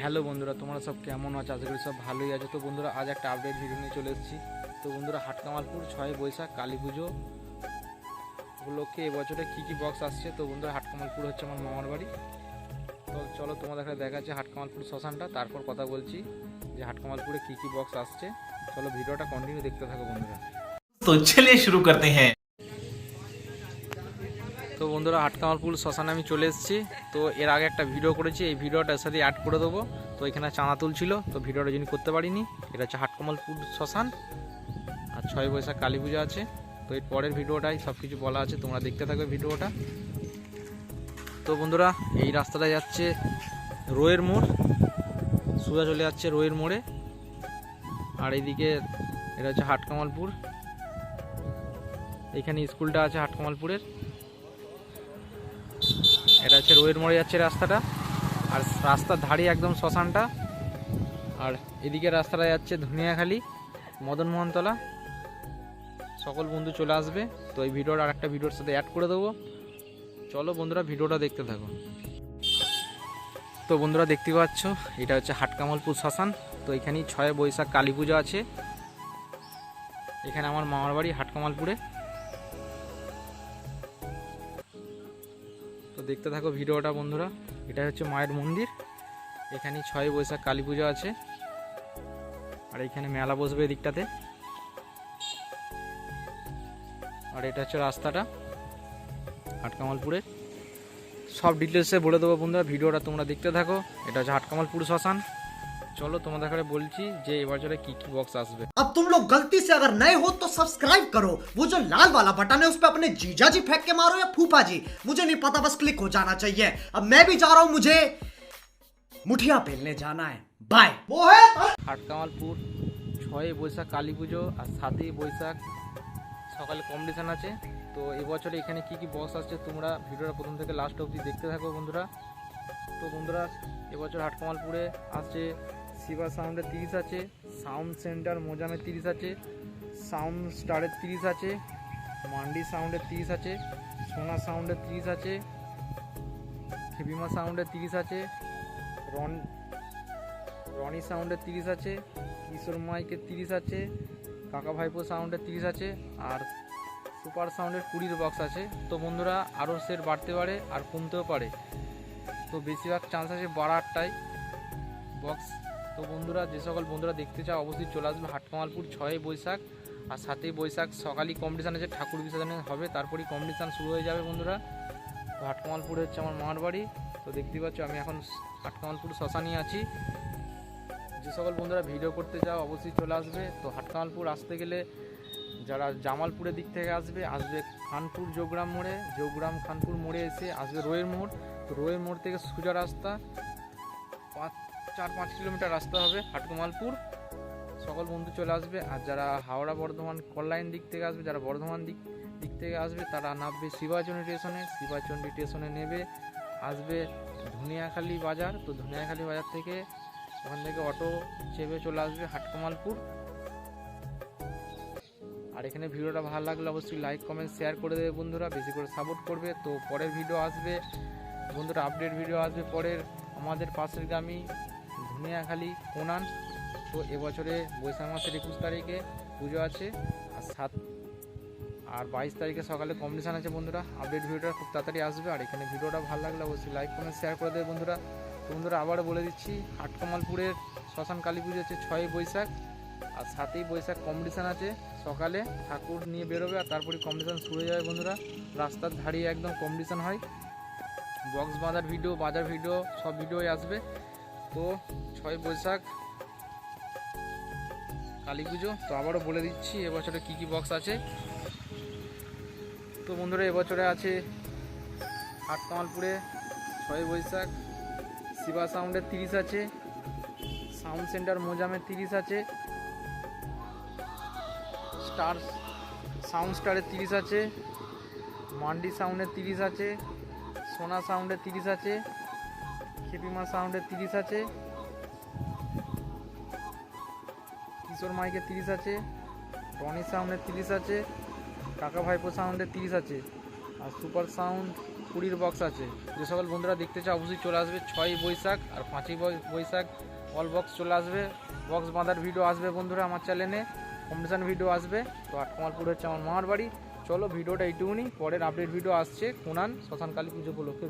Hello বন্ধুরা, তোমরা সব কেমন আছো? আশা করি সব ভালোই আছো। তো বন্ধুরা, আজ একটা আপডেট ভিডিও নিয়ে চলে এসেছি। তো বন্ধুরা, হাটকামালপুর ছয় বৈশাখ, কালী পুজো উপলক্ষে এবছরে কী কী বক্স আসছে? তো বন্ধুরা, হাটকামালপুর হচ্ছে আমার মামার বাড়ি। তো চলো তোমাদের দেখা দেখাচ্ছে হাটকামালপুর শ্মশানটা, তারপর কথা বলছি যে হাটকামালপুরে কী কী বক্স আসছে। চলো ভিডিওটা কন্টিনিউ দেখতে থাকো বন্ধুরা। তো চলিয়ে শুরু করতে হ্যাঁ। তো বন্ধুরা হাটকামালপুর শ্মশানে আমি চলে এসেছি। তো এর আগে একটা ভিডিও করেছি, এই ভিডিওটা এর সাথে অ্যাড করে দেবো। তো এখানে চাঁদা তুলছিল, তো ভিডিওটা যিনি করতে পারিনি, এটা হচ্ছে হাটকামালপুর শ্মশান। আর ছয় বৈশাখ কালী পুজো আছে, তো এর পরের ভিডিওটাই সব কিছু বলা আছে, তোমরা দেখতে থাকবে ভিডিওটা তো বন্ধুরা, এই রাস্তাটা যাচ্ছে রোয়ের মোড়। সোজা চলে যাচ্ছে রোয়ের মোড়ে। আর এইদিকে এটা হচ্ছে হাটকামালপুর। এখানে স্কুলটা আছে হাটকামালপুরের। এটা হচ্ছে রোয়ের মোড়ে যাচ্ছে রাস্তাটা। আর রাস্তার ধারে একদম শ্মশানটা। আর এদিকে রাস্তাটা যাচ্ছে ধুনিয়াখালি, মদন মোহনতলা। সকল বন্ধু চলে আসবে। তো এই ভিডিওটা আর একটা ভিডিওর সাথে অ্যাড করে দেবো। চলো বন্ধুরা, ভিডিওটা দেখতে থাকো। তো বন্ধুরা, দেখতে পাচ্ছ, এটা হচ্ছে হাটকামালপুর শ্মশান। তো এখানেই ছয় বৈশাখ কালী পুজো আছে। এখানে আমার মামার বাড়ি হাটকামালপুরে। দেখতে থাকো ভিডিওটা বন্ধুরা। এটা হচ্ছে মায়ের মন্দির। এখানে ছয় বৈশাখ কালী পুজো আছে। আর এখানে মেলা বসবে এদিকটাতে। আর এটা হচ্ছে রাস্তাটা, হাটকামালপুরের। সব ডিটেলসে বলে দেবো বন্ধুরা, ভিডিওটা তোমরা দেখতে থাকো। এটা হচ্ছে হাটকামালপুর শ্মশান। চলো তোমাদের এখানে বলছি যে এবছরে কি কি বক্স আসবে अब तुम लोग गलती से अगर नए हो तो सब्सक्राइब करो वो जो लाल वाला बटन है उस पर अपने जीजा जी फेंक के मारो या फूफा जी मुझे नहीं पता बस क्लिक हो जाना चाहिए अब मैं भी जा रहा हूं मुझे मुठिया पेलने जाना है बाय वो है হাটকামালপুর ছয় বৈশাখ কালী পুজো আর সাতই বৈশাখ সকালে কম্পিটিশান আছে তো এবছরে এখানে কি কি বক্স আসছে তোমরা ভিডিওটা প্রথম থেকে লাস্ট অবধি দেখতে থাকো বন্ধুরা তো বন্ধুরা এবছর হাটকামালপুরে আসছে শিবা সাউন্ডের তিরিশ আছে, সাউন্ড সেন্টার মোজামের তিরিশ আছে, সাউন্ড স্টারের তিরিশ আছে, মান্ডি সাউন্ডের তিরিশ আছে, সোনা সাউন্ডের তিরিশ আছে হেবিমা সাউন্ডের তিরিশ আছে, রন, রনি সাউন্ডের তিরিশ আছে, কিশোর মাইকের তিরিশ আছে, কাকা ভাইপো সাউন্ডের তিরিশ আছে, আর সুপার সাউন্ডের কুড়ির বক্স আছে। তো বন্ধুরা আরও সেট বাড়তে পারে আর কমতেও পারে। তো বেশিরভাগ চান্স আছে বাড়ারটাই। বক্স তো বন্ধুরা, যে সকল বন্ধুরা দেখতে চাও, অবশ্যই চলে আসবে হাটকামালপুর ছয় বৈশাখ আর সাতই বৈশাখ। সকালই কম্পিটিশান আছে, ঠাকুর বিসর্জনে হবে, তারপরেই কম্পিটিশান শুরু হয়ে যাবে বন্ধুরা। তো হাটকামালপুরে হচ্ছে আমার মামার বাড়ি। তো দেখতেই পাচ্ছ, আমি এখন হাটকামালপুর শ্মশানই আছি। যে সকল বন্ধুরা ভিডিও করতে চাও, অবশ্যই চলে আসবে। তো হাটকামালপুর আসতে গেলে যারা জামালপুরের দিক থেকে আসবে আসবে খানপুর যোগগ্রাম মোড়ে। যোগগ্রাম খানপুর মোড়ে এসে আসবে রোয়ের মোড়। তো রোয়ের মোড় থেকে সোজা রাস্তা পাঁচ চার পাঁচ কিলোমিটার রাস্তা হবে হাটকামালপুর। সকল বন্ধু চলে আসবে আর যারা হাওড়া বর্ধমান কল্যাণ দিক থেকে আসবে, যারা বর্ধমান দিক দিক থেকে আসবে, তারা নামবে শিবাচন্ডী স্টেশনে শিবাচন্ডী স্টেশনে নেবে, আসবে ধনিয়াখালী বাজার। তো ধনিয়াখালী বাজার থেকে ওখান থেকে অটো চেপে চলে আসবে হাটকমালপুর। আর এখানে ভিডিওটা ভালো লাগলে অবশ্যই লাইক কমেন্ট শেয়ার করে দেবে বন্ধুরা। বেশি করে সাপোর্ট করবে। তো পরের ভিডিও আসবে। বন্ধুরা আপডেট ভিডিও আসবে পরের। আমাদের পাশের গ্রামই ধনিয়াখালী কোনান। তো এবছরে বৈশাখ মাসের একুশ তারিখে পুজো আছে, আর সাত আর বাইশ তারিখে সকালে কম্পিটিশান আছে বন্ধুরা। আপডেট ভিডিওটা খুব তাড়াতাড়ি আসবে, আর এখানে ভিডিওটা ভালো লাগলে অবশ্যই লাইক কমেন্ট শেয়ার করে দেবে বন্ধুরা। তো বন্ধুরা আবারও বলে দিচ্ছি, হাটকমালপুরের শ্মশান কালী পুজো হচ্ছে ছয়ই বৈশাখ, আর সাতই বৈশাখ কম্পিটিশান আছে। সকালে ঠাকুর নিয়ে বেরোবে, আর তারপরে কম্পিটিশান শুরু হয়ে যাবে বন্ধুরা। রাস্তার ধারিয়ে একদম কম্পিটিশান হয়। বক্স বাঁধার ভিডিও বাজার ভিডিও সব ভিডিওই আসবে। তো ছয় বৈশাখ কালী পুজো, তো আবারও বলে দিচ্ছি, এবছরে কী কী বক্স আছে? তো বন্ধুরা, এবছরে আছে হাটকামালপুরে ছয় বৈশাখ শিবা সাউন্ডের তিরিশ আছে, সাউন্ড সেন্টার মোজামের তিরিশ আছে, স্টার সাউন্ড স্টারের তিরিশ আছে, মান্ডি সাউন্ডের তিরিশ আছে, সোনা সাউন্ডের তিরিশ আছে খেপিমা সাউন্ডের তিরিশ আছে। কিশোর মাইকের তিরিশ আছে। রনি সাউন্ডের তিরিশ আছে। কাকা ভাইপো সাউন্ডের তিরিশ আছে। আর সুপার সাউন্ড কুড়ির বক্স আছে। যে সকল বন্ধুরা দেখতে চাও, অবশ্যই চলে আসবে ছয়ই বৈশাখ আর পাঁচই বৈশাখ। অল বক্স চলে আসবে। বক্স বাঁধার ভিডিও আসবে বন্ধুরা আমার চ্যানেলে কম্পিটিশান ভিডিও আসবে। তো আটকমালপুর হচ্ছে আমার মামার বাড়ি। চলো ভিডিওটা এইটুকুনি। পরের আপডেট ভিডিও আসছে। কোনান শ্মশানকালী পুজো উপলক্ষে।